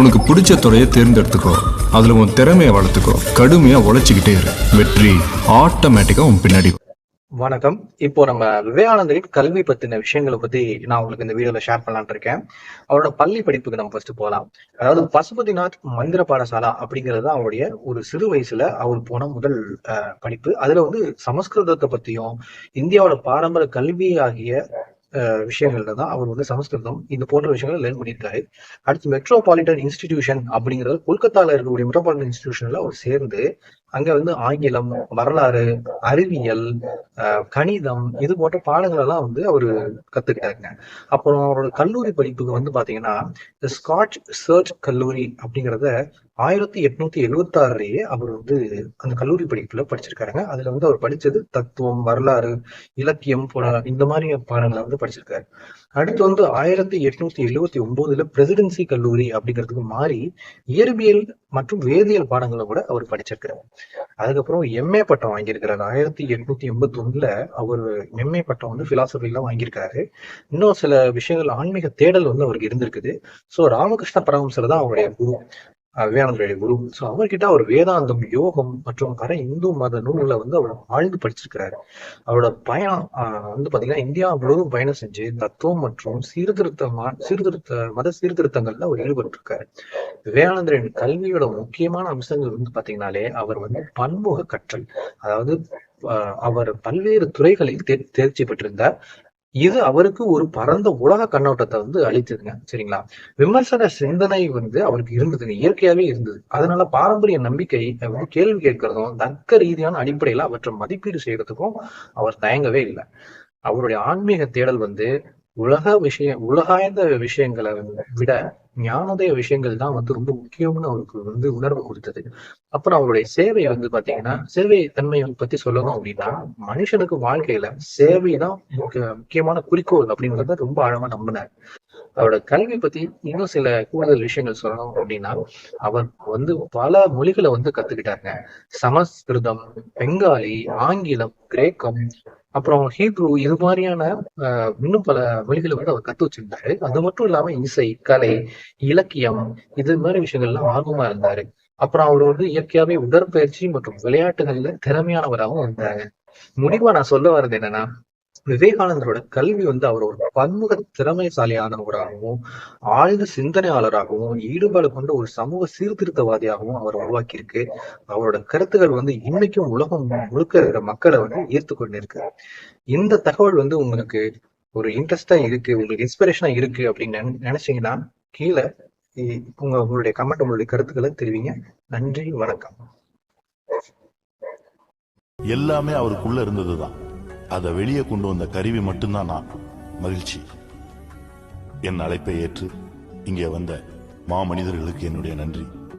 உனக்கு பிடிச்ச துறையை தேர்ந்தெடுத்துக்கோ. அதுல உன் திறமையை வளர்த்துக்கோ. கடுமையா உழைச்சிக்கிட்டே இரு. வெற்றி ஆட்டோமேட்டிக்கா உன் பின்னாடி வணக்கம். இப்போ நம்ம விவேகானந்தரின் கல்வி பத்தின விஷயங்களை பத்தி நான் உங்களுக்கு இந்த வீடியோல ஷேர் பண்ணலான் இருக்கேன். அவரோட பள்ளி படிப்புக்கு நம்ம ஃபர்ஸ்ட் போகலாம் அதாவது பசுபதிநாத் மந்திர பாடசாலா அப்படிங்கிறது தான் அவருடைய ஒரு சிறு வயசுல அவர் போன முதல் படிப்பு. அதுல வந்து சமஸ்கிருதத்தை பத்தியும் இந்தியாவோட பாரம்பரிய கல்வி ஆகிய விஷயங்கள்ல தான் அவர் வந்து சமஸ்கிருதம் இந்த போன்ற விஷயங்களை லேர்ன் பண்ணியிருக்காரு. அடுத்து மெட்ரோபாலிட்டன் இன்ஸ்டிடியூஷன் அப்படிங்கிறது கொல்கத்தால இருக்கக்கூடிய மெட்ரோபாலிட்டன் இன்ஸ்டிடியூஷன்ல அவர் சேர்ந்து அங்க வந்து ஆங்கிலம் வரலாறு அறிவியல் கணிதம் இது போன்ற பாடங்கள் எல்லாம் வந்து அவரு கத்துக்கிட்டாருங்க. அப்புறம் அவரோட கல்லூரி படிப்புக்கு வந்து பாத்தீங்கன்னா ஸ்காட்ச் சர்ச் கல்லூரி அப்படிங்கிறத ஆயிரத்தி எட்நூத்தி எழுபத்தி ஆறுலயே அவர் வந்து அந்த கல்லூரி படிப்புல படிச்சிருக்காருங்க. அதுல வந்து அவர் படிச்சது தத்துவம் வரலாறு இலக்கியம் போல இந்த மாதிரி பாடங்களை வந்து படிச்சிருக்காரு. அடுத்து வந்து ஆயிரத்தி எட்நூத்தி எழுவத்தி ஒன்பதுல பிரசிடென்சி கல்லூரி அப்படிங்கிறதுக்கு மாறி இயற்பியல் மற்றும் வேதியியல் பாடங்களை கூட அவர் படிச்சிருக்கிறார். அதுக்கப்புறம் எம்ஏ பட்டம் வாங்கியிருக்கிறார். ஆயிரத்தி எட்நூத்தி எண்பத்தி ஒண்ணுல அவர் எம்ஏ பட்டம் வந்து பிலாசபில வாங்கியிருக்காரு இன்னும் சில விஷயங்கள் ஆன்மீக தேடல் வந்து அவருக்கு இருந்திருக்குது. சோ ராமகிருஷ்ண பரமஹம்சர் தான் அவருடைய குரு. விவேகானந்தருடைய குரு ஸோ அவர்கிட்ட அவர் வேதாந்தம் யோகம் மற்றும் பல இந்து மத நூல்களை வந்து அவர் ஆழ்ந்து படிச்சிருக்கிறாரு. அவரோட பயணம் ஆஹ் வந்து பாத்தீங்கன்னா இந்தியா முழுவதும் பயணம் செஞ்சு தத்துவம் மற்றும் சீர்திருத்தமா சீர்திருத்த மத சீர்திருத்தங்கள்ல அவர் ஈடுபட்டிருக்காரு. விவேகானந்தரின் கல்வியோட முக்கியமான அம்சங்கள் வந்து பாத்தீங்கன்னாலே அவர் வந்து பன்முக கற்றல். அதாவது அவர் பல்வேறு துறைகளில் தேர்ச்சி பெற்றிருந்தார். இது அவருக்கு ஒரு பரந்த உலக கண்ணோட்டத்தை வந்து அளித்ததுங்க. சரிங்களா? விமர்சன சிந்தனை வந்து அவருக்கு இருந்ததுங்க இயற்கையாவே இருந்தது. அதனால பாரம்பரிய நம்பிக்கை வந்து கேள்வி கேட்கறதும் தர்க்க ரீதியான அடிப்படையில அவற்றை மதிப்பீடு செய்யறதுக்கும் அவர் தயங்கவே இல்லை. அவருடைய ஆன்மீக தேடல் வந்து உலக விஷயம் உலகாய்ந்த விஷயங்களை விட ஞானோதய விஷயங்கள் தான் வந்து ரொம்ப முக்கியம்னு அவருக்கு வந்து உணர்வு கொடுத்தது. அப்புறம் அவருடைய சேவை வந்து பாத்தீங்கன்னா சேவை தன்மையை பத்தி சொல்லணும் அப்படின்னா மனுஷனுக்கு வாழ்க்கையில சேவை தான் முக்கிய- முக்கியமான குறிக்கோள் அப்படின்றத ரொம்ப ஆழமா நம்பினார். அவரோட கல்வி பத்தி இன்னும் சில கூடுதல் விஷயங்கள் சொல்லணும் அப்படின்னா அவர் வந்து பல மொழிகளை வந்து கத்துக்கிட்டாருங்க. சமஸ்கிருதம் பெங்காலி ஆங்கிலம் கிரேக்கம் அப்புறம் ஹீப்ரூ இது மாதிரியான இன்னும் பல மொழிகளை வந்து அவர் கத்து வச்சிருந்தாரு. அது மட்டும் இல்லாம இசை கலை இலக்கியம் இது மாதிரி விஷயங்கள்லாம் ஆர்வமா இருந்தாரு. அப்புறம் அவர் வந்து இயற்கையாவே உடற்பயிற்சி மற்றும் விளையாட்டுகள்ல திறமையானவராகவும் இருந்தாங்க முடிவா நான் சொல்ல வர்றது என்னன்னா விவேகானந்தரோட கல்வி வந்து அவர் ஒரு பன்முக திறமைசாலியானவராகவும் ஆழ்ந்த சிந்தனையாளராகவும் ஈடுபாடு கொண்ட ஒரு சமூக சீர்திருத்தவாதியாகவும் அவர் உருவாக்கியிருக்கு. அவரோட கருத்துக்கள் வந்து இன்னைக்கும் உலகம் முழுக்க இருக்கிற மக்களை வந்து ஈர்த்து கொண்டிருக்கு. இந்த தகவல் வந்து உங்களுக்கு ஒரு இன்ட்ரெஸ்டா இருக்கு உங்களுக்கு இன்ஸ்பிரேஷனா இருக்கு அப்படின்னு நினை- நினைச்சீங்கன்னா கீழே இ- உங்க உங்களுடைய கமெண்ட் உங்களுடைய கருத்துக்களை தெரிவிங்க. நன்றி வணக்கம். எல்லாமே அவருக்குள்ள இருந்ததுதான். அதை வெளியே கொண்டு வந்த கருவி மட்டும்தான் நான். மகிழ்ச்சி. என் அழைப்பை ஏற்று இங்கே வந்த மாமனிதர்களுக்கு என்னுடைய நன்றி.